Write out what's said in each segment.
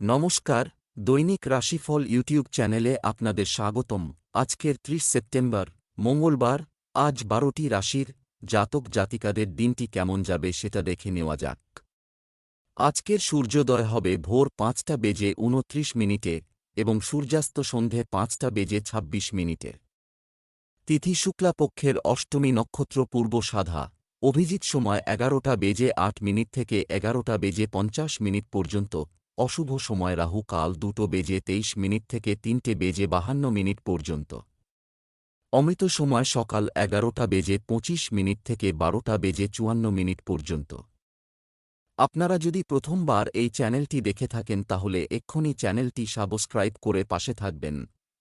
নমস্কার, দৈনিক রাশিফল ইউটিউব চ্যানেলে আপনাদের স্বাগতম। আজকের ত্রিশ সেপ্টেম্বর, মঙ্গলবার, আজ বারোটি রাশির জাতক জাতিকাদের দিনটি কেমন যাবে সেটা দেখে নেওয়া যাক। আজকের সূর্যোদয় হবে ভোর পাঁচটা বেজে উনত্রিশ মিনিটে এবং সূর্যাস্ত সন্ধে পাঁচটা বেজে ২৬ মিনিটে। তিথি শুক্লাপক্ষের অষ্টমী নক্ষত্র পূর্ব সাধা। অভিজিৎ সময় এগারোটা বেজে আট মিনিট থেকে এগারোটা বেজে পঞ্চাশ মিনিট পর্যন্ত অশুভ সময় রাহু কাল দুটো বেজে তেইশ মিনিট থেকে তিনটে বেজে বাহান্ন মিনিট পর্যন্ত। অমৃত সময় সকাল এগারোটা বেজে পঁচিশ মিনিট থেকে বারোটা বেজে চুয়ান্ন মিনিট পর্যন্ত। আপনারা যদি প্রথমবার এই চ্যানেলটি দেখে থাকেন তাহলে এক্ষুনি চ্যানেলটি সাবস্ক্রাইব করে পাশে থাকবেন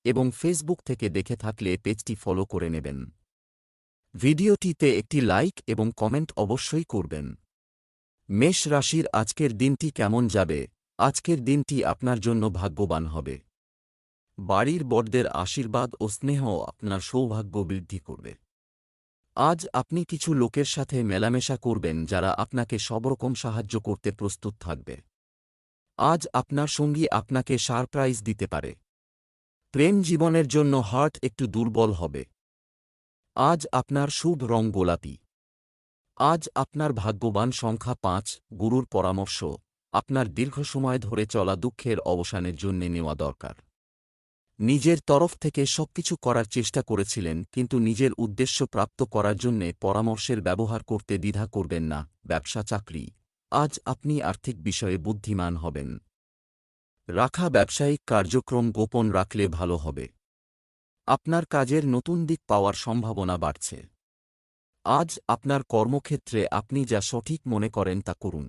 এবং ফেসবুক থেকে দেখে থাকলে পেজটি ফলো করে নেবেন। ভিডিওটিতে একটি লাইক এবং কমেন্ট অবশ্যই করবেন। মেষ রাশির আজকের দিনটি কেমন যাবে? আজকের দিনটি আপনার জন্য ভাগ্যবান হবে। বাড়ির বড়দের আশীর্বাদ ও স্নেহ আপনার সৌভাগ্য বৃদ্ধি করবে। আজ আপনি কিছু লোকের সাথে মেলামেশা করবেন যারা আপনাকে সবরকম সাহায্য করতে প্রস্তুত থাকবে। আজ আপনার সঙ্গী আপনাকে সারপ্রাইজ দিতে পারে। প্রেম জীবনের জন্য হার্ট একটু দুর্বল হবে। আজ আপনার শুভ রং গোলাপি। আজ আপনার ভাগ্যবান সংখ্যা পাঁচ, গুরুর পরামর্শ। আপনার দীর্ঘ সময় ধরে চলা দুঃখের অবসানের জন্য নেওয়া দরকার। নিজের তরফ থেকে সবকিছু করার চেষ্টা করেছিলেন, কিন্তু নিজের উদ্দেশ্য প্রাপ্ত করার জন্যে পরামর্শের ব্যবহার করতে দ্বিধা করবেন না, ব্যবসা চাকরি। আজ আপনি আর্থিক বিষয়ে বুদ্ধিমান হবেন। রাখা ব্যবসায়িক কার্যক্রম গোপন রাখলে ভালো হবে। আপনার কাজের নতুন দিক পাওয়ার সম্ভাবনা বাড়ছে। আজ আপনার কর্মক্ষেত্রে আপনি যা সঠিক মনে করেন তা করুন।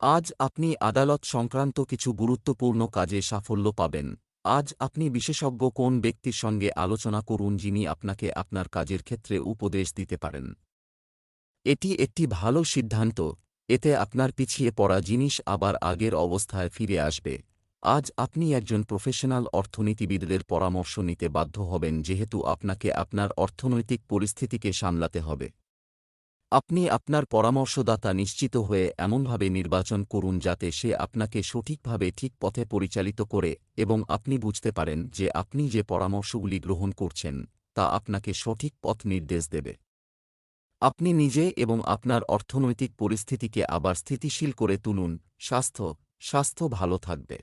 আজ আপনি আদালত সংক্রান্ত কিছু গুরুত্বপূর্ণ কাজে সাফল্য পাবেন। আজ আপনি বিশেষজ্ঞ কোন ব্যক্তির সঙ্গে আলোচনা করুন যিনি আপনাকে আপনার কাজের ক্ষেত্রে উপদেশ দিতে পারেন। এটি একটি ভালো সিদ্ধান্ত, এতে আপনার পিছিয়ে পড়া জিনিস আবার আগের অবস্থায় ফিরে আসবে। আজ আপনি একজন প্রফেশনাল অর্থনীতিবিদদের পরামর্শ নিতে বাধ্য হবেন, যেহেতু আপনাকে আপনার অর্থনৈতিক পরিস্থিতিকে সামলাতে হবে। আপনি আপনার পরামর্শদাতা নিশ্চিত হয়ে এমনভাবে নির্বাচন করুন যাতে সে আপনাকে সঠিকভাবে ঠিক পথে পরিচালিত করে এবং আপনি বুঝতে পারেন যে আপনি যে পরামর্শগুলি গ্রহণ করছেন, তা আপনাকে সঠিক পথ নির্দেশ দেবে। আপনি নিজে এবং আপনার অর্থনৈতিক পরিস্থিতিকে আবার স্থিতিশীল করে তুলুন। স্বাস্থ্য স্বাস্থ্য ভালো থাকবে।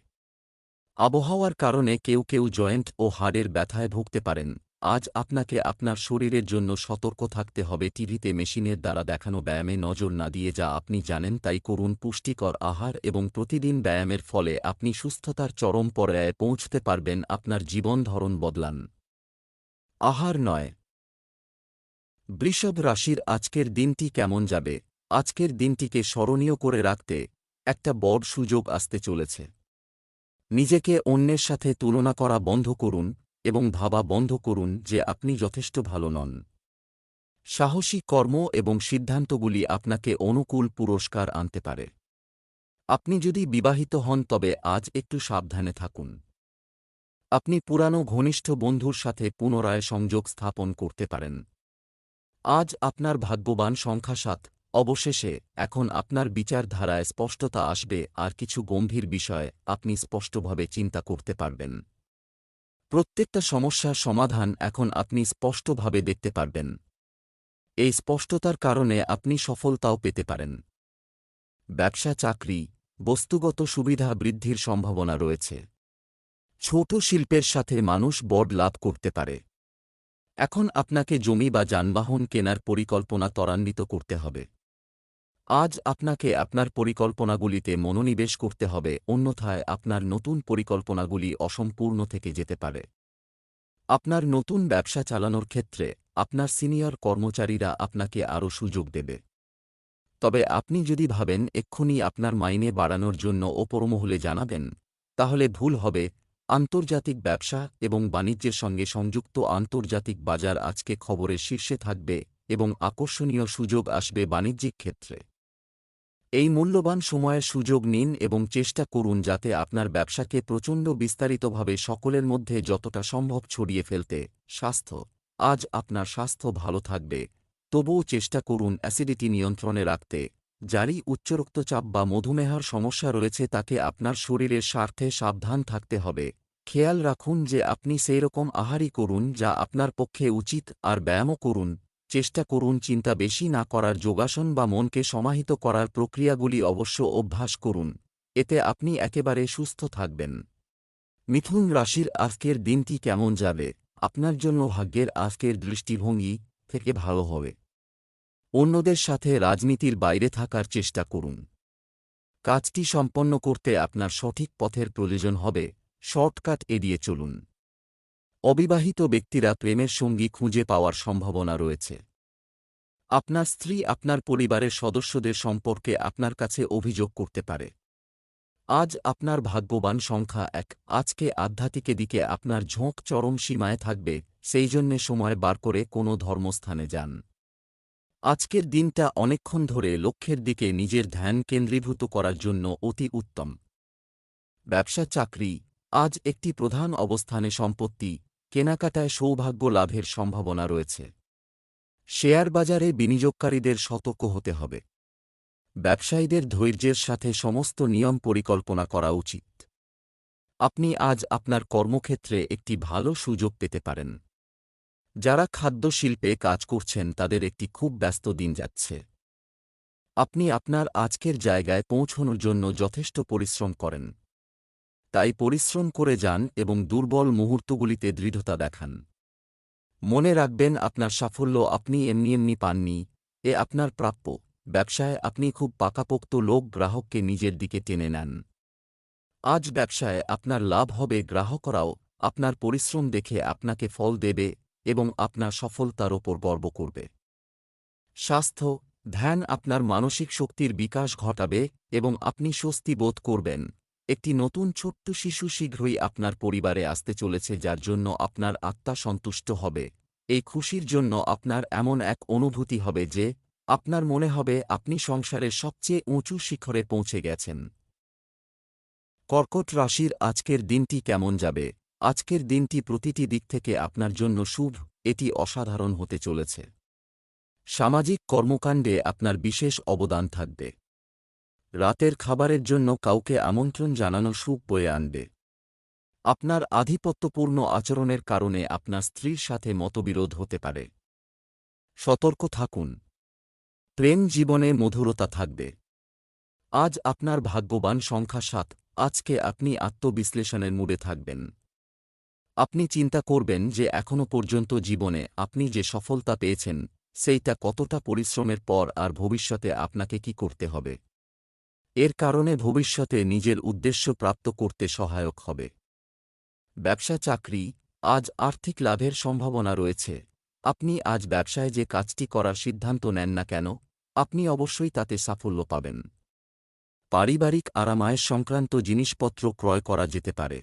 আবহাওয়ার কারণে কেউ কেউ জয়েন্ট ও হাড়ের ব্যথায় ভুগতে পারেন। আজ আপনাকে আপনার শরীরের জন্য সতর্ক থাকতে হবে। টিভিতে মেশিনের দ্বারা দেখানো ব্যায়ামে নজর না দিয়ে যা আপনি জানেন তাই করুন। পুষ্টিকর আহার এবং প্রতিদিন ব্যায়ামের ফলে আপনি সুস্থতার চরম পর্যায়ে পৌঁছতে পারবেন। আপনার জীবন ধরন বদলান। আহার নয়। বৃষভ রাশির আজকের দিনটি কেমন যাবে? আজকের দিনটিকে স্মরণীয় করে রাখতে একটা বড় সুযোগ আসতে চলেছে। নিজেকে অন্যের সাথে তুলনা করা বন্ধ করুন। এবং ভাবা বন্ধ করুন যে আপনি যথেষ্ট ভালো নন। সাহসী কর্ম এবং সিদ্ধান্তগুলি আপনাকে অনুকূল পুরস্কার আনতে পারে। আপনি যদি বিবাহিত হন, তবে আজ একটু সাবধানে থাকুন। আপনি পুরানো ঘনিষ্ঠ বন্ধুর সাথে পুনরায় সংযোগ স্থাপন করতে পারেন। আজ আপনার ভাগ্যবান সংখ্যা সাত, অবশেষে এখন আপনার বিচারধারায় স্পষ্টতা আসবে, আর কিছু গম্ভীর বিষয় আপনি স্পষ্টভাবে চিন্তা করতে পারবেন। প্রত্যেকটা সমস্যার সমাধান এখন আপনি স্পষ্টভাবে দেখতে পারবেন। এই স্পষ্টতার কারণে আপনি সফলতাও পেতে পারেন। ব্যবসা, চাকরি, বস্তুগত সুবিধা বৃদ্ধির সম্ভাবনা রয়েছে। ছোট শিল্পের সাথে মানুষ বড় লাভ করতে পারে। এখন আপনাকে জমি বা যানবাহন কেনার পরিকল্পনা ত্বরান্বিত করতে হবে। আজ আপনাকে আপনার পরিকল্পনাগুলিতে মনোনিবেশ করতে হবে, অন্যথায় আপনার নতুন পরিকল্পনাগুলি অসম্পূর্ণ থেকে যেতে পারে। আপনার নতুন ব্যবসা চালানোর ক্ষেত্রে আপনার সিনিয়র কর্মচারীরা আপনাকে আরও সুযোগ দেবে। তবে আপনি যদি ভাবেন এক্ষুনি আপনার মাইনে বাড়ানোর জন্য ওপরমহলে জানাবেন, তাহলে ভুল হবে। আন্তর্জাতিক ব্যবসা এবং বাণিজ্যের সঙ্গে সংযুক্ত আন্তর্জাতিক বাজার আজকে খবরের শীর্ষে থাকবে এবং আকর্ষণীয় সুযোগ আসবে বাণিজ্যিক ক্ষেত্রে। এই মূল্যবান সময়ের সুযোগ নিন এবং চেষ্টা করুন যাতে আপনার ব্যবসাকে প্রচণ্ড বিস্তারিতভাবে সকলের মধ্যে যতটা সম্ভব ছড়িয়ে ফেলতে। স্বাস্থ্য। আজ আপনার স্বাস্থ্য ভালো থাকবে। তবুও চেষ্টা করুন অ্যাসিডিটি নিয়ন্ত্রণে রাখতে। যারই উচ্চ রক্তচাপ বা মধুমেহর সমস্যা রয়েছে তাকে আপনার শরীরের স্বার্থে সাবধান থাকতে হবে। খেয়াল রাখুন যে আপনি সেইরকম আহারই করুন যা আপনার পক্ষে উচিত আর ব্যায়ামও করুন। চেষ্টা করুন চিন্তা বেশি না করার যোগাসন বা মনকে সমাহিত করার প্রক্রিয়াগুলি অবশ্য অভ্যাস করুন। এতে আপনি একেবারে সুস্থ থাকবেন। মিথুন রাশির আজকের দিনটি কেমন যাবে? আপনার জন্য ভাগ্যের আজকের দৃষ্টিভঙ্গি থেকে ভালো হবে। অন্যদের সাথে রাজনীতির বাইরে থাকার চেষ্টা করুন। কাজটি সম্পন্ন করতে আপনার সঠিক পথের প্রয়োজন হবে। শর্টকাট এড়িয়ে চলুন। অবিবাহিত ব্যক্তিরা প্রেমের সঙ্গী খুঁজে পাওয়ার সম্ভাবনা রয়েছে। আপনার স্ত্রী আপনার পরিবারের সদস্যদের সম্পর্কে আপনার কাছে অভিযোগ করতে পারে। আজ আপনার ভাগ্যবান সংখ্যা এক। আজকে আধ্যাত্মিকে দিকে আপনার ঝোঁক চরম সীমায় থাকবে, সেই জন্যে সময় বার করে কোনো ধর্মস্থানে যান। আজকের দিনটা অনেকক্ষণ ধরে লক্ষ্যের দিকে নিজের ধ্যান কেন্দ্রীভূত করার জন্য অতি উত্তম। ব্যবসা চাকরি। আজ একটি প্রধান অবস্থানে সম্পত্তি কেনাকাটায় সৌভাগ্য লাভের সম্ভাবনা রয়েছে। শেয়ার বাজারে বিনিয়োগকারীদের সতর্ক হতে হবে। ব্যবসায়ীদের ধৈর্যের সাথে সমস্ত নিয়ম পরিকল্পনা করা উচিত। আপনি আজ আপনার কর্মক্ষেত্রে একটি ভালো সুযোগ পেতে পারেন। যারা খাদ্য শিল্পে কাজ করছেন, তাদের একটি খুব ব্যস্ত দিন যাচ্ছে। আপনি আপনার আজকের জায়গায় পৌঁছনোর জন্য যথেষ্ট পরিশ্রম করেন। তাই পরিশ্রম করে যান এবং দুর্বল মুহূর্তগুলিতে দৃঢ়তা দেখান। মনে রাখবেন, আপনার সাফল্য আপনি এমনি এমনি পাননি, এ আপনার প্রাপ্য। ব্যবসায় আপনি খুব পাকাপোক্ত লোক, গ্রাহককে নিজের দিকে টেনে নেন। আজ ব্যবসায় আপনার লাভ হবে, গ্রাহকরাও আপনার পরিশ্রম দেখে আপনাকে ফল দেবে এবং আপনার সফলতার ওপর গর্ব করবে। স্বাস্থ্য, ধ্যান আপনার মানসিক শক্তির বিকাশ ঘটাবে এবং আপনি স্বস্তি বোধ করবেন। একটি নতুন ছোট্ট শিশু শীঘ্রই আপনার পরিবারে আসতে চলেছে যার জন্য আপনার আত্মা সন্তুষ্ট হবে। এই খুশির জন্য আপনার এমন এক অনুভূতি হবে যে, আপনার মনে হবে আপনি সংসারের সবচেয়ে উঁচু শিখরে পৌঁছে গেছেন। কর্কট রাশির আজকের দিনটি কেমন যাবে? আজকের দিনটি প্রতিটি দিক থেকে আপনার জন্য শুভ, এটি অসাধারণ হতে চলেছে। সামাজিক কর্মকাণ্ডে আপনার বিশেষ অবদান থাকবে। রাতের খাবারের জন্য কাউকে আমন্ত্রণ জানানো সুখ বয়ে আনবে। আপনার আধিপত্যপূর্ণ আচরণের কারণে আপনার স্ত্রীর সাথে মতবিরোধ হতে পারে। সতর্ক থাকুন। প্রেম জীবনে মধুরতা থাকবে। আজ আপনার ভাগ্যবান সংখ্যা সাত, আজকে আপনি আত্মবিশ্লেষণের মুডে থাকবেন। আপনি চিন্তা করবেন যে এখনও পর্যন্ত জীবনে আপনি যে সফলতা পেয়েছেন, সেইটা কতটা পরিশ্রমের পর আর ভবিষ্যতে আপনাকে কি করতে হবে। এর কারণে ভবিষ্যতে নিজের উদ্দেশ্য প্রাপ্ত করতে সহায়ক হবে। ব্যবসা চাকরি, আজ আর্থিক লাভের সম্ভাবনা রয়েছে। আপনি আজ ব্যবসায় যে কাজটি করার সিদ্ধান্ত নেন না কেন, আপনি অবশ্যই তাতে সাফল্য পাবেন। পারিবারিক আরামায়ের সংক্রান্ত জিনিসপত্র ক্রয় করা যেতে পারে।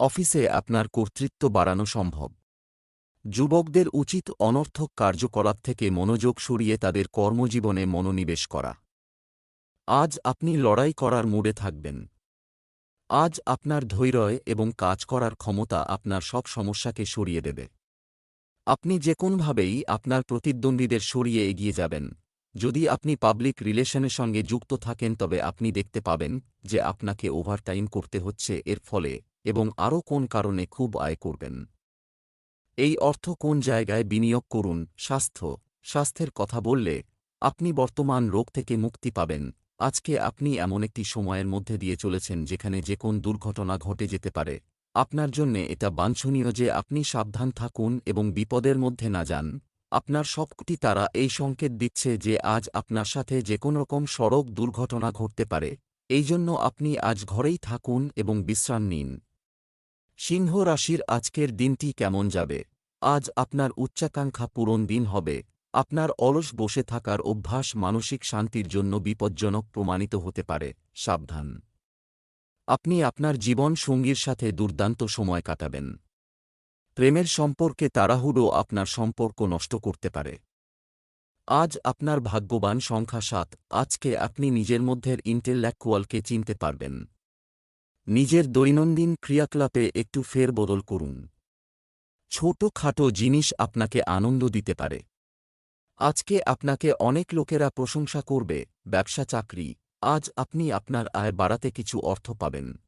অফিসে আপনার কর্তৃত্ব বাড়ানো সম্ভব। যুবকদের উচিত অনর্থক কার্যকলাপ থেকে মনোযোগ সরিয়ে তাদের কর্মজীবনে মনোনিবেশ করা। আজ আপনি লড়াই করার মুডে থাকবেন। আজ আপনার ধৈর্য এবং কাজ করার ক্ষমতা আপনার সব সমস্যাকে সরিয়ে দেবে। আপনি যে কোনোভাবেই আপনার প্রতিদ্বন্দ্বীদের সরিয়ে এগিয়ে যাবেন। যদি আপনি পাবলিক রিলেশনের সঙ্গে যুক্ত থাকেন, তবে আপনি দেখতে পাবেন যে আপনাকে ওভারটাইম করতে হচ্ছে এর ফলে এবং আরও কোন কারণে খুব আয় করবেন। এই অর্থ কোন জায়গায় বিনিয়োগ করুন? স্বাস্থ্য। স্বাস্থ্যের কথা বললে আপনি বর্তমান রোগ থেকে মুক্তি পাবেন। আজকে আপনি এমন একটি সময়ের মধ্যে দিয়ে চলেছেন যেখানে যে কোন দুর্ঘটনা ঘটে যেতে পারে। আপনার জন্যে এটা বাঞ্ছনীয় যে আপনি সাবধান থাকুন এবং বিপদের মধ্যে না যান। আপনার সবকটি তারা এই সংকেত দিচ্ছে যে আজ আপনার সাথে যে কোনো রকম সড়ক দুর্ঘটনা ঘটতে পারে। এই জন্য আপনি আজ ঘরেই থাকুন এবং বিশ্রাম নিন। সিংহ রাশির আজকের দিনটি কেমন যাবে? আজ আপনার উচ্চাকাঙ্ক্ষা পূরণ দিন হবে। আপনার অলস বসে থাকার অভ্যাস মানসিক শান্তির জন্য বিপজ্জনক প্রমাণিত হতে পারে, সাবধান। আপনি আপনার জীবন সঙ্গীর সাথে দুর্দান্ত সময় কাটাবেন। প্রেমের সম্পর্কে তাড়াহুড়ো আপনার সম্পর্ক নষ্ট করতে পারে। আজ আপনার ভাগ্যবান সংখ্যা সাত, আজকে আপনি নিজের মধ্যের ইন্টেলেকচুয়ালকে চিনতে পারবেন। নিজের দৈনন্দিন ক্রিয়াকলাপে একটু ফেরবদল করুন। ছোট খাটো জিনিস আপনাকে আনন্দ দিতে পারে। আজকে আপনাকে অনেক লোকেরা প্রশংসা করবে, ব্যবসা চাকরি, আজ আপনি আপনার আয় বাড়াতে কিছু অর্থ পাবেন।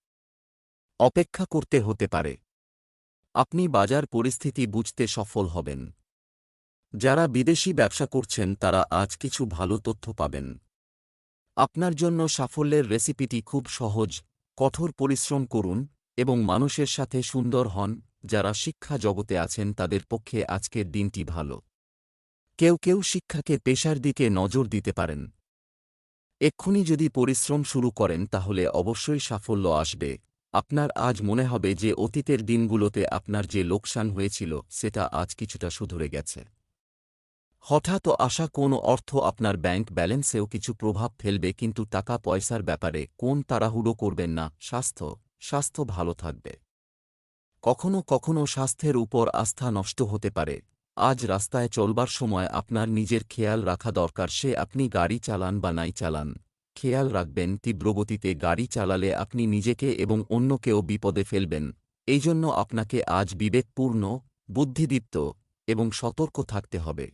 অপেক্ষা করতে হতে পারে। আপনি বাজার পরিস্থিতি বুঝতে সফল হবেন। যারা বিদেশি ব্যবসা করছেন, তারা আজ কিছু ভালো তথ্য পাবেন। আপনার জন্য সাফল্যের রেসিপিটি খুব সহজ, কঠোর পরিশ্রম করুন এবং মানুষের সাথে সুন্দর হন, যারা শিক্ষা জগতে আছেন, তাদের পক্ষে আজকের দিনটি ভালো। কেউ কেউ শিক্ষাকে পেশার দিকে নজর দিতে পারেন। এক্ষুনি যদি পরিশ্রম শুরু করেন তাহলে অবশ্যই সাফল্য আসবে। আপনার আজ মনে হবে যে অতীতের দিনগুলোতে আপনার যে লোকসান হয়েছিল, সেটা আজ কিছুটা শুধরে গেছে। হঠাৎ আসা কোনো অর্থ আপনার ব্যাংক ব্যালেন্সেও কিছু প্রভাব ফেলবে, কিন্তু টাকা পয়সার ব্যাপারে কোন তাড়াহুড়ো করবেন না, স্বাস্থ্য স্বাস্থ্য ভালো থাকবে। কখনো কখনো স্বাস্থ্যের উপর আস্থা নষ্ট হতে পারে। আজ রাস্তায় চলবার সময় আপনার নিজের খেয়াল রাখা দরকার। সে আপনি গাড়ি চালান বা নাই চালান। খেয়াল রাখবেন তীব্রগতিতে গাড়ি চালালে আপনি নিজেকে এবং অন্যকেও বিপদে ফেলবেন। এই জন্য আপনাকে আজ বিবেকপূর্ণ, বুদ্ধিদীপ্ত এবং সতর্ক থাকতে হবে।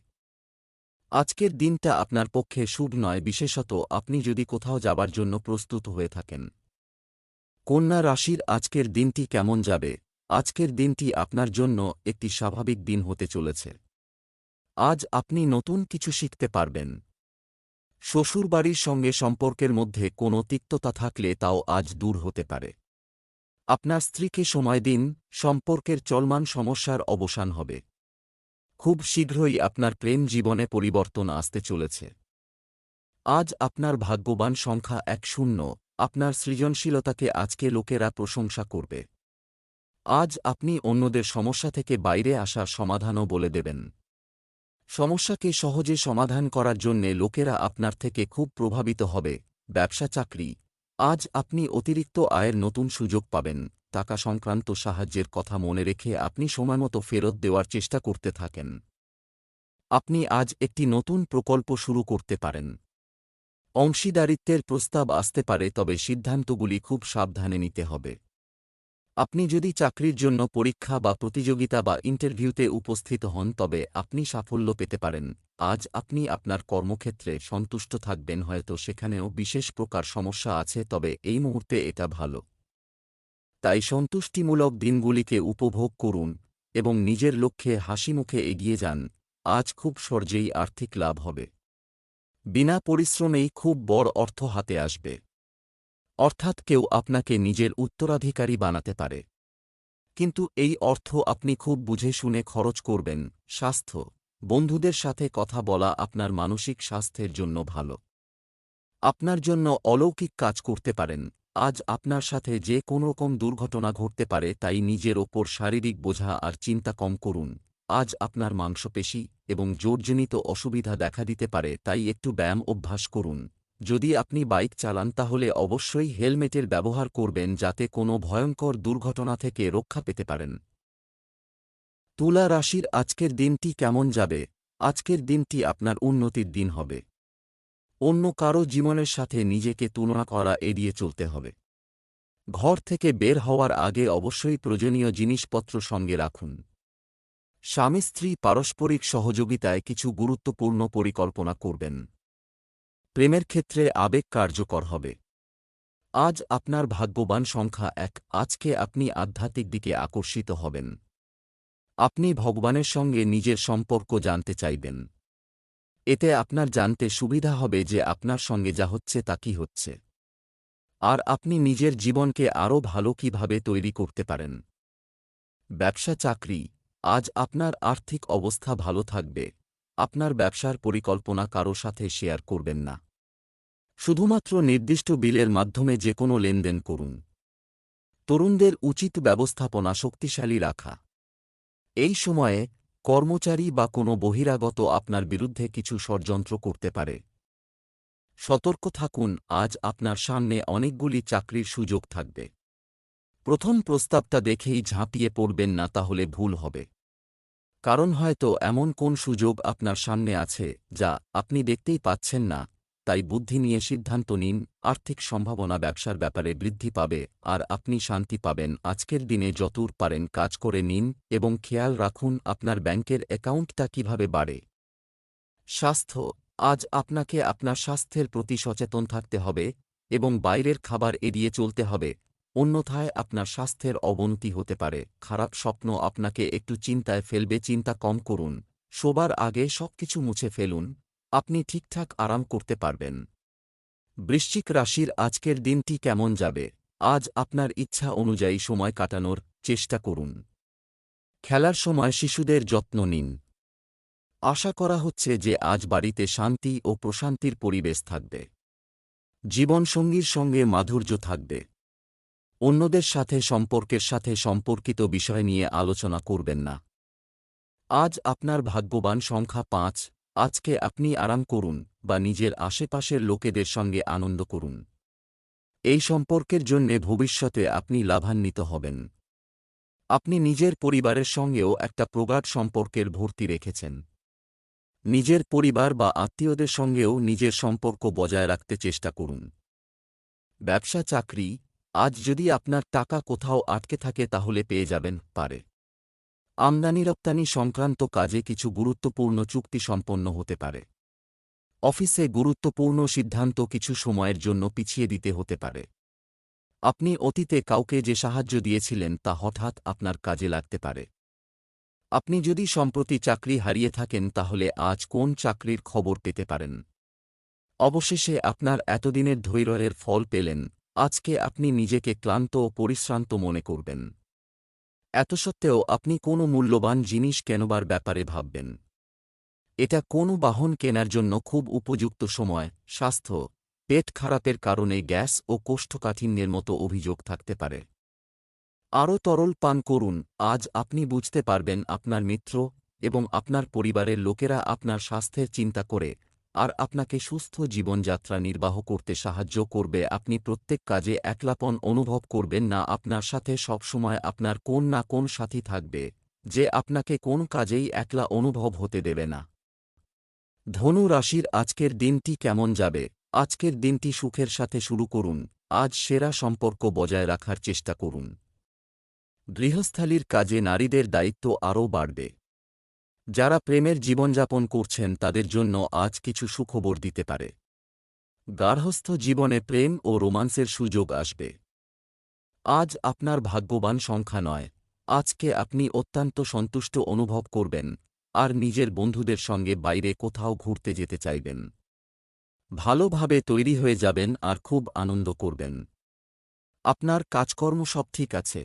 আজকের দিনটা আপনার পক্ষে শুভ নয়, বিশেষত আপনি যদি কোথাও যাবার জন্য প্রস্তুত হয়ে থাকেন। কন্যা রাশির আজকের দিনটি কেমন যাবে? আজকের দিনটি আপনার জন্য একটি স্বাভাবিক দিন হতে চলেছে। আজ আপনি নতুন কিছু শিখতে পারবেন। শ্বশুরবাড়ির সঙ্গে সম্পর্কের মধ্যে কোনো তিক্ততা থাকলে তাও আজ দূর হতে পারে। আপনার স্ত্রীকে সময় দিন, সম্পর্কের চলমান সমস্যার অবসান হবে। খুব শীঘ্রই আপনার প্রেম জীবনে পরিবর্তন আসতে চলেছে। আজ আপনার ভাগ্যবান সংখ্যা এক শূন্য, আপনার সৃজনশীলতাকে আজকে লোকেরা প্রশংসা করবে। আজ আপনি অন্যদের সমস্যা থেকে বাইরে আসার সমাধানও বলে দেবেন। সমস্যাকে সহজে সমাধান করার জন্যে লোকেরা আপনার থেকে খুব প্রভাবিত হবে, ব্যবসা চাকরি। আজ আপনি অতিরিক্ত আয়ের নতুন সুযোগ পাবেন, টাকা সংক্রান্ত সাহায্যের কথা মনে রেখে আপনি সময়মতো ফেরত দেওয়ার চেষ্টা করতে থাকেন। আপনি আজ একটি নতুন প্রকল্প শুরু করতে পারেন। অংশীদারিত্বের প্রস্তাব আসতে পারে, তবে সিদ্ধান্তগুলি খুব সাবধানে নিতে হবে। আপনি যদি চাকরির জন্য পরীক্ষা বা প্রতিযোগিতা বা ইন্টারভিউতে উপস্থিত হন, তবে আপনি সাফল্য পেতে পারেন। আজ আপনি আপনার কর্মক্ষেত্রে সন্তুষ্ট থাকবেন, হয়তো সেখানেও বিশেষ প্রকার সমস্যা আছে, তবে এই মুহূর্তে এটা ভালো। তাই সন্তুষ্টিমূলক দিনগুলিকে উপভোগ করুন এবং নিজের লক্ষ্যে হাসিমুখে এগিয়ে যান। আজ খুব সর্জেই আর্থিক লাভ হবে। বিনা পরিশ্রমেই খুব বড় অর্থ হাতে আসবে। অর্থাৎ কেউ আপনাকে নিজের উত্তরাধিকারী বানাতে পারে। কিন্তু এই অর্থ আপনি খুব বুঝে শুনে খরচ করবেন। স্বাস্থ্য। বন্ধুদের সাথে কথা বলা আপনার মানসিক স্বাস্থ্যের জন্য ভালো। আপনার জন্য অলৌকিক কাজ করতে পারেন। আজ আপনার সাথে যে কোনোরকম দুর্ঘটনা ঘটতে পারে তাই নিজের ওপর শারীরিক বোঝা আর চিন্তা কম করুন। আজ আপনার মাংসপেশি এবং জোরজনিত অসুবিধা দেখা দিতে পারে তাই একটু ব্যায়াম অভ্যাস করুন। যদি আপনি বাইক চালান তাহলে অবশ্যই হেলমেটের ব্যবহার করবেন যাতে কোনো ভয়ঙ্কর দুর্ঘটনা থেকে রক্ষা পেতে পারেন। তুলা রাশির আজকের দিনটি কেমন যাবে? আজকের দিনটি আপনার উন্নতির দিন হবে। অন্য কারও জীবনের সাথে নিজেকে তুলনা করা এড়িয়ে চলতে হবে। ঘর থেকে বের হওয়ার আগে অবশ্যই প্রয়োজনীয় জিনিসপত্র সঙ্গে রাখুন। স্বামী স্ত্রী পারস্পরিক সহযোগিতায় কিছু গুরুত্বপূর্ণ পরিকল্পনা করবেন। প্রেমের ক্ষেত্রে আবেগ কার্যকর হবে। আজ আপনার ভাগ্যবান সংখ্যা এক, আজকে আপনি আধ্যাত্মিক দিকে আকর্ষিত হবেন। আপনি ভগবানের সঙ্গে নিজের সম্পর্ক জানতে চাইবেন। এতে আপনার জানতে সুবিধা হবে যে আপনার সঙ্গে যা হচ্ছে তা কি হচ্ছে। আর আপনি নিজের জীবনকে আরও ভালো কীভাবে তৈরি করতে পারেন। ব্যবসা চাকরি, আজ আপনার আর্থিক অবস্থা ভালো থাকবে। আপনার ব্যবসার পরিকল্পনা কারও সাথে শেয়ার করবেন না। শুধুমাত্র নির্দিষ্ট বিলের মাধ্যমে যে কোনো লেনদেন করুন। তরুণদের উচিত ব্যবস্থাপনা শক্তিশালী রাখা। এই সময়ে, কর্মচারী বা কোনো বহিরাগত আপনার বিরুদ্ধে কিছু ষড়যন্ত্র করতে পারে। সতর্ক থাকুন, আজ আপনার সামনে অনেকগুলি চাকরির সুযোগ থাকবে। প্রথম প্রস্তাবটা দেখেই ঝাঁপিয়ে পড়বেন না তাহলে ভুল হবে। কারণ হয়তো এমন কোন সুযোগ আপনার সামনে আছে, যা আপনি দেখতেই পাচ্ছেন না। তাই বুদ্ধি নিয়ে সিদ্ধান্ত নিন, আর্থিক সম্ভাবনা ব্যবসার ব্যাপারে বৃদ্ধি পাবে, আর আপনি শান্তি পাবেন। আজকের দিনে যতদূর পারেন কাজ করে নিন, এবং খেয়াল রাখুন আপনার ব্যাংকের অ্যাকাউন্টটা কীভাবে বাড়ে। স্বাস্থ্য, আজ আপনাকে আপনার স্বাস্থ্যের প্রতি সচেতন থাকতে হবে, এবং বাইরের খাবার এড়িয়ে চলতে হবে, অন্যথায় আপনার স্বাস্থ্যের অবনতি হতে পারে। খারাপ স্বপ্ন আপনাকে একটু চিন্তায় ফেলবে, চিন্তা কম করুন। শোবার আগে সবকিছু মুছে ফেলুন। আপনি ঠিকঠাক আরাম করতে পারবেন। বৃশ্চিক রাশির আজকের দিনটি কেমন যাবে? আজ আপনার ইচ্ছা অনুযায়ী সময় কাটানোর চেষ্টা করুন। খেলার সময় শিশুদের যত্ন নিন। আশা করা হচ্ছে যে আজ বাড়িতে শান্তি ও প্রশান্তির পরিবেশ থাকবে। জীবনসঙ্গীর সঙ্গে মাধুর্য থাকবে। অন্যদের সাথে সম্পর্কের সাথে সম্পর্কিত বিষয় নিয়ে আলোচনা করবেন না। আজ আপনার ভাগ্যবান সংখ্যা পাঁচ আজকে আপনি আরাম করুন বা নিজের আশেপাশের লোকেদের সঙ্গে আনন্দ করুন। এই সম্পর্কের জন্যে ভবিষ্যতে আপনি লাভান্বিত হবেন। আপনি নিজের পরিবারের সঙ্গেও একটা প্রগাঢ় সম্পর্কের ভর্তি রেখেছেন। নিজের পরিবার বা আত্মীয়দের সঙ্গেও নিজের সম্পর্ক বজায় রাখতে চেষ্টা করুন। ব্যবসা চাকরি, আজ যদি আপনার টাকা কোথাও আটকে থাকে তাহলে পেয়ে যাবেন পারে। আমদানি রপ্তানি সংক্রান্ত কাজে কিছু গুরুত্বপূর্ণ চুক্তি সম্পন্ন হতে পারে। অফিসে গুরুত্বপূর্ণ সিদ্ধান্ত কিছু সময়ের জন্য পিছিয়ে দিতে হতে পারে। আপনি অতীতে কাউকে যে সাহায্য দিয়েছিলেন তা হঠাৎ আপনার কাজে লাগতে পারে। আপনি যদি সম্প্রতি চাকরি হারিয়ে থাকেন তাহলে আজ কোন চাকরির খবর পেতে পারেন? অবশেষে আপনার এতদিনের ধৈর্যের ফল পেলেন, আজকে আপনি নিজেকে ক্লান্ত ও পরিশ্রান্ত মনে করবেন। এত সত্ত্বেও আপনি কোনো মূল্যবান জিনিস কেনবার ব্যাপারে ভাববেন। এটা কোনো বাহন কেনার জন্য খুব উপযুক্ত সময়, স্বাস্থ্য, পেট খারাপের কারণে গ্যাস ও কোষ্ঠকাঠিন্যের মতো অভিযোগ থাকতে পারে। আরও তরল পান করুন, আজ আপনি বুঝতে পারবেন আপনার মিত্র এবং আপনার পরিবারের লোকেরা আপনার স্বাস্থ্যের চিন্তা করে আর আপনাকে সুস্থ জীবনযাত্রা নির্বাহ করতে সাহায্য করবে। আপনি প্রত্যেক কাজে একলাপন অনুভব করবেন না, আপনার সাথে সবসময় আপনার কোন না কোন সাথী থাকবে, যে আপনাকে কোন কাজেই একলা অনুভব হতে দেবে না। ধনু রাশির আজকের দিনটি কেমন যাবে? আজকের দিনটি সুখের সাথে শুরু করুন। আজ সেরা সম্পর্ক বজায় রাখার চেষ্টা করুন। গৃহস্থালির কাজে নারীদের দায়িত্ব আরও বাড়বে। যারা প্রেমের জীবনযাপন করছেন তাদের জন্য আজ কিছু সুখবর দিতে পারে। গার্হস্থ জীবনে প্রেম ও রোমান্সের সুযোগ আসবে। আজ আপনার ভাগ্যবান সংখ্যা নয়। আজকে আপনি অত্যন্ত সন্তুষ্ট অনুভব করবেন, আর নিজের বন্ধুদের সঙ্গে বাইরে কোথাও ঘুরতে যেতে চাইবেন। ভালোভাবে তৈরি হয়ে যাবেন আর খুব আনন্দ করবেন। আপনার কাজকর্ম সব ঠিক আছে।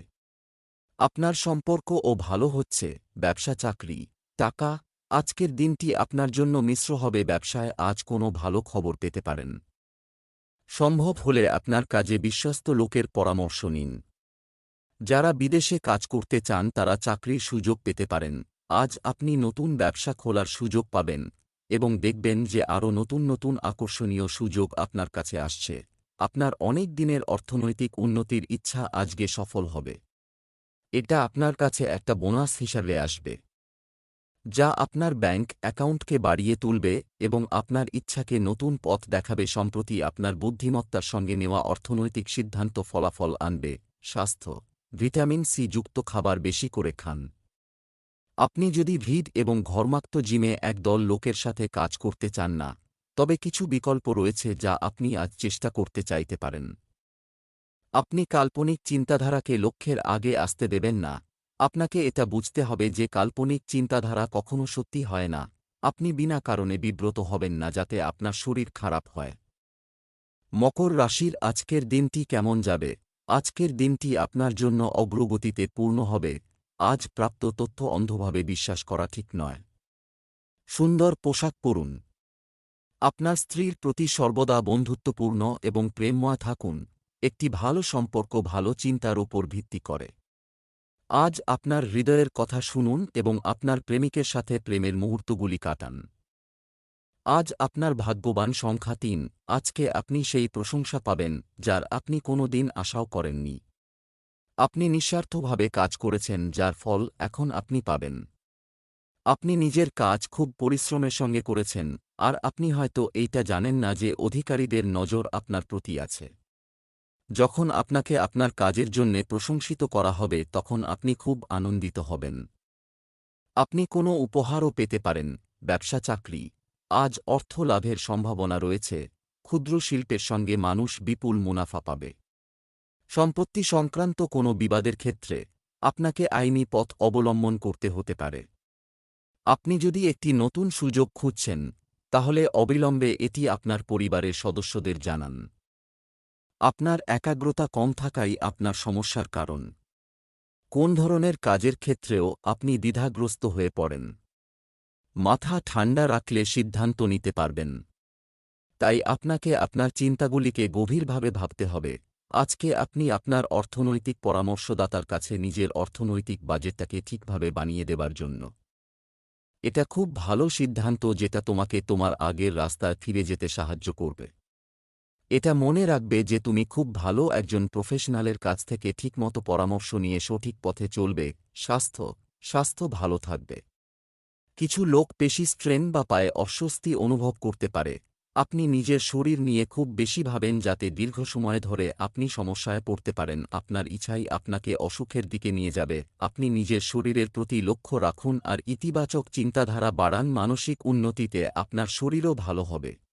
আপনার সম্পর্ক ও ভালো হচ্ছে, ব্যবসা চাকরি। টাকা, আজকের দিনটি আপনার জন্য মিশ্র হবে, ব্যবসায় আজ কোনো ভালো খবর পেতে পারেন। সম্ভব হলে আপনার কাজে বিশ্বস্ত লোকের পরামর্শ নিন। যারা বিদেশে কাজ করতে চান, তারা চাকরির সুযোগ পেতে পারেন। আজ আপনি নতুন ব্যবসা খোলার সুযোগ পাবেন এবং দেখবেন যে আরও নতুন নতুন আকর্ষণীয় সুযোগ আপনার কাছে আসছে। আপনার অনেক দিনের অর্থনৈতিক উন্নতির ইচ্ছা আজকে সফল হবে। এটা আপনার কাছে একটা বোনাস হিসাবে আসবে। যা আপনার ব্যাংক অ্যাকাউন্টকে বাড়িয়ে তুলবে এবং আপনার ইচ্ছাকে নতুন পথ দেখাবে সম্প্রতি আপনার বুদ্ধিমত্তার সঙ্গে নেওয়া অর্থনৈতিক সিদ্ধান্ত ফলাফল আনবে। স্বাস্থ্য। ভিটামিন সি যুক্ত খাবার বেশি করে খান। আপনি যদি ভিড় এবং ঘর্মাক্ত জিমে একদল লোকের সাথে কাজ করতে চান না, তবে কিছু বিকল্প রয়েছে যা আপনি আজ চেষ্টা করতে চাইতে পারেন। আপনি কাল্পনিক চিন্তাধারাকে লক্ষ্যের আগে আসতে দেবেন না। আপনাকে এটা বুঝতে হবে যে কাল্পনিক চিন্তাধারা কখনো সত্যি হয় না। আপনি বিনা কারণে বিব্রত হবেন না যাতে আপনার শরীর খারাপ হয়। মকর রাশির আজকের দিনটি কেমন যাবে? আজকের দিনটি আপনার জন্য অগ্রগতিতে পূর্ণ হবে। আজ প্রাপ্ত তথ্য অন্ধভাবে বিশ্বাস করা ঠিক নয়। সুন্দর পোশাক পরুন। আপনার স্ত্রীর প্রতি সর্বদা বন্ধুত্বপূর্ণ এবং প্রেমময় থাকুন। একটি ভালো সম্পর্ক ভালো চিন্তার ওপর ভিত্তি করে। আজ আপনার হৃদয়ের কথা শুনুন এবং আপনার প্রেমিকের সাথে প্রেমের মুহূর্তগুলি কাটান। আজ আপনার ভাগ্যবান সংখ্যা তিন, আজকে আপনি সেই প্রশংসা পাবেন, যার আপনি কোনো দিন আশাও করেননি। আপনি নিঃস্বার্থভাবে কাজ করেছেন, যার ফল এখন আপনি পাবেন। আপনি নিজের কাজ খুব পরিশ্রমের সঙ্গে করেছেন, আর আপনি হয়তো এইটা জানেন না যে অধিকারীদের নজর আপনার প্রতি আছে। যখন আপনাকে আপনার কাজের জন্যে প্রশংসিত করা হবে, তখন আপনি খুব আনন্দিত হবেন। আপনি কোনো উপহারও পেতে পারেন, ব্যবসা, চাকরি। আজ অর্থ লাভের সম্ভাবনা রয়েছে, ক্ষুদ্র শিল্পের সঙ্গে মানুষ বিপুল মুনাফা পাবে। সম্পত্তি সংক্রান্ত কোনো বিবাদের ক্ষেত্রে, আপনাকে আইনি পথ অবলম্বন করতে হতে পারে। আপনি যদি একটি নতুন সুযোগ খুঁজছেন, তাহলে অবিলম্বে এটি আপনার পরিবারের সদস্যদের জানান। আপনার একাগ্রতা কম থাকাই আপনার সমস্যার কারণ। কোন ধরনের কাজের ক্ষেত্রেও আপনি দ্বিধাগ্রস্ত হয়ে পড়েন। মাথা ঠান্ডা রাখলে সিদ্ধান্ত নিতে পারবেন। তাই আপনাকে আপনার চিন্তাগুলিকে গভীরভাবে ভাবতে হবে। আজকে আপনি আপনার অর্থনৈতিক পরামর্শদাতার কাছে নিজের অর্থনৈতিক বাজেটটাকে ঠিকভাবে বানিয়ে দেবার জন্য। এটা খুব ভালো সিদ্ধান্ত যেটা তোমাকে তোমার আগের রাস্তায় ফিরে যেতে সাহায্য করবে। এটা মনে রাখবে যে তুমি খুব ভালো একজন প্রফেশনালের কাছ থেকে ঠিকমতো পরামর্শ নিয়ে সঠিক পথে চলবে। স্বাস্থ্য স্বাস্থ্য ভালো থাকবে। কিছু লোক পেশি স্ট্রেন বা পায়ে অস্বস্তি অনুভব করতে পারে। আপনি নিজের শরীর নিয়ে খুব বেশি ভাবেন যাতে দীর্ঘ সময় ধরে আপনি সমস্যায় পড়তে পারেন। আপনার ইচ্ছাই আপনাকে অসুখের দিকে নিয়ে যাবে। আপনি নিজের শরীরের প্রতি লক্ষ্য রাখুন আর ইতিবাচক চিন্তাধারা বাড়ান। মানসিক উন্নতিতে আপনার শরীরও ভালো হবে।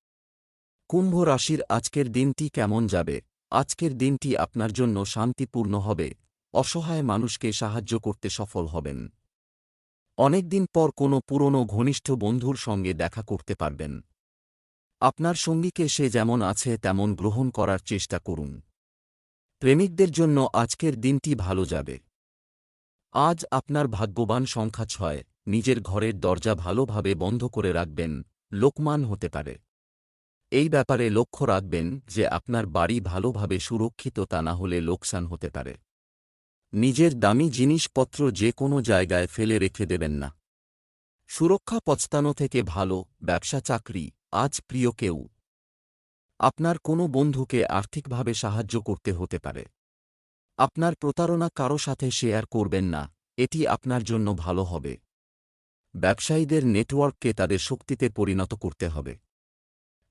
কুম্ভ রাশির আজকের দিনটি কেমন যাবে? আজকের দিনটি আপনার জন্য শান্তিপূর্ণ হবে। অসহায় মানুষকে সাহায্য করতে সফল হবেন। অনেকদিন পর কোনো পুরনো ঘনিষ্ঠ বন্ধুর সঙ্গে দেখা করতে পারবেন। আপনার সঙ্গীকে সে যেমন আছে তেমন গ্রহণ করার চেষ্টা করুন। প্রেমিকদের জন্য আজকের দিনটি ভালো যাবে। আজ আপনার ভাগ্যবান সংখ্যা ছয়। নিজের ঘরের দরজা ভালোভাবে বন্ধ করে রাখবেন। লোকমান হতে পারে। এই ব্যাপারে লক্ষ্য রাখবেন যে আপনার বাড়ি ভালোভাবে সুরক্ষিত তা না হলে লোকসান হতে পারে। নিজের দামি জিনিসপত্র যে কোনো জায়গায় ফেলে রেখে দেবেন না। সুরক্ষা পচতানো থেকে ভালো, ব্যবসা চাকরি, আজ প্রিয় কেউ। আপনার কোনো বন্ধুকে আর্থিকভাবে সাহায্য করতে হতে পারে। আপনার প্রতারণা কারও সাথে শেয়ার করবেন না, এটি আপনার জন্য ভালো হবে। ব্যবসায়ীদের নেটওয়ার্ককে তাদের শক্তিতে পরিণত করতে হবে।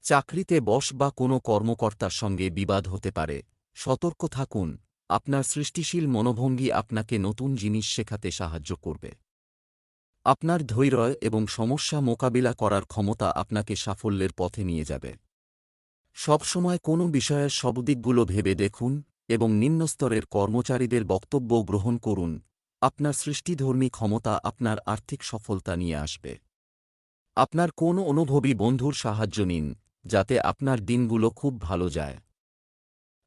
চাকরিতে বস বা কোনো কর্মকর্তার সঙ্গে বিবাদ হতে পারে। সতর্ক থাকুন, আপনার সৃষ্টিশীল মনোভঙ্গি আপনাকে নতুন জিনিস শেখাতে সাহায্য করবে। আপনার ধৈর্য এবং সমস্যা মোকাবিলা করার ক্ষমতা আপনাকে সাফল্যের পথে নিয়ে যাবে। সবসময় কোনো বিষয়ের সব দিকগুলো ভেবে দেখুন এবং নিম্নস্তরের কর্মচারীদের বক্তব্য গ্রহণ করুন। আপনার সৃষ্টিধর্মী ক্ষমতা আপনার আর্থিক সফলতা নিয়ে আসবে। আপনার কোনো অনুভবী বন্ধুর সাহায্য নিন। যাতে আপনার দিনগুলো খুব ভালো যায়।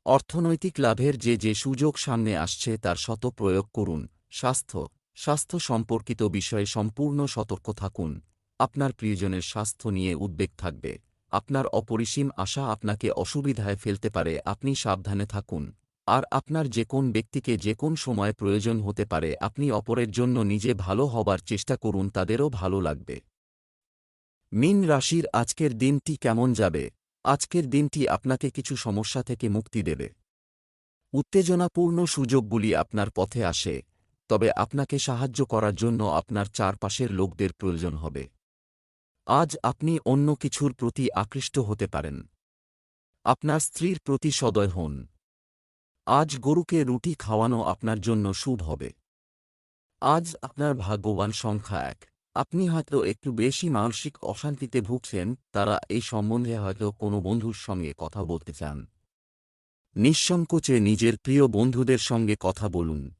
অর্থনৈতিক লাভের যে যে সুযোগ সামনে আসছে তার শত প্রয়োগ করুন। স্বাস্থ্য। স্বাস্থ্য সম্পর্কিত বিষয়ে সম্পূর্ণ সতর্ক থাকুন। আপনার প্রিয়জনের স্বাস্থ্য নিয়ে উদ্বেগ থাকবে। আপনার অপরিসীম আশা আপনাকে অসুবিধায় ফেলতে পারে, আপনি সাবধানে থাকুন। আর আপনার যে কোন ব্যক্তিকে যে কোন সময় প্রয়োজন হতে পারে, আপনি অপরের জন্য নিজে ভালো হবার চেষ্টা করুন, তাদেরও ভালো লাগবে। মিন রাশির আজকের দিনটি কেমন যাবে? আজকের দিনটি আপনাকে কিছু সমস্যা থেকে মুক্তি দেবে। উত্তেজনাপূর্ণ সুযোগগুলি আপনার পথে আসে, তবে আপনাকে সাহায্য করার জন্য আপনার চারপাশের লোকদের প্রয়োজন হবে। আজ আপনি অন্য কিছুর প্রতি আকৃষ্ট হতে পারেন। আপনার স্ত্রীর প্রতি সদয় হন। আজ গরুকে রুটি খাওয়ানো আপনার জন্য শুভ হবে। আজ আপনার ভাগ্যবান সংখ্যা এক। আপনি হয়তো একটু বেশি মানসিক অশান্তিতে ভুগছেন, তারা এই সম্বন্ধে হয়তো কোনো বন্ধুর সঙ্গে কথা বলতে চান। নিঃসংকোচে নিজের প্রিয় বন্ধুদের সঙ্গে কথা বলুন।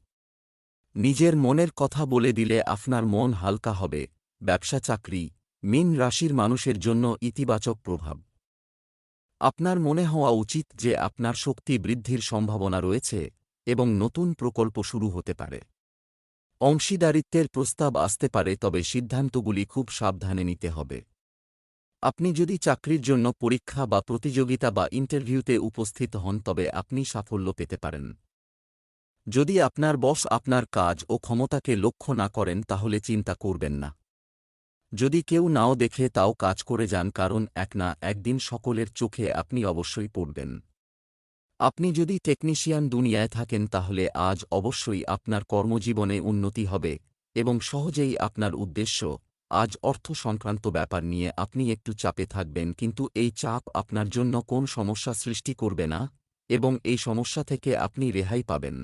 নিজের মনের কথা বলে দিলে আপনার মন হালকা হবে। ব্যবসা, চাকরি, মিন রাশির মানুষের জন্য ইতিবাচক প্রভাব। আপনার মনে হওয়া উচিত যে আপনার শক্তি বৃদ্ধির সম্ভাবনা রয়েছে এবং নতুন প্রকল্প শুরু হতে পারে। অংশীদারিত্বের প্রস্তাব আসতে পারে, তবে সিদ্ধান্তগুলি খুব সাবধানে নিতে হবে। আপনি যদি চাকরির জন্য পরীক্ষা বা প্রতিযোগিতা বা ইন্টারভিউতে উপস্থিত হন, তবে আপনি সাফল্য পেতে পারেন। যদি আপনার বস আপনার কাজ ও ক্ষমতাকে লক্ষ্য না করেন, তাহলে চিন্তা করবেন না। যদি কেউ নাও দেখে তাও কাজ করে যান, কারণ এক না, একদিন সকলের চোখে আপনি অবশ্যই পড়বেন। আপনি যদি টেকনিশিয়ান দুনিয়ায় থাকেন তাহলে আজ অবশ্যই আপনার কর্মজীবনে উন্নতি হবে এবং সহজেই আপনার উদ্দেশ্য, আজ অর্থ সংক্রান্ত ব্যাপার নিয়ে আপনি একটু চাপে থাকবেন কিন্তু এই চাপ আপনার জন্য কোন সমস্যা সৃষ্টি করবে না এবং এই সমস্যা থেকে আপনি রেহাই পাবেন।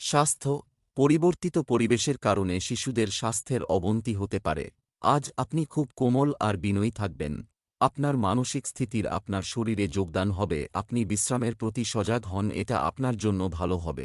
স্বাস্থ্য, পরিবর্তিত পরিবেশের কারণে শিশুদের স্বাস্থ্যের অবনতি হতে পারে। আজ আপনি খুব কোমল আর বিনয়ী থাকবেন। আপনার মানসিক স্থিতির আপনার শরীরে যোগদান হবে, আপনি বিশ্রামের প্রতি সজাগ হন, এটা আপনার জন্য ভালো হবে।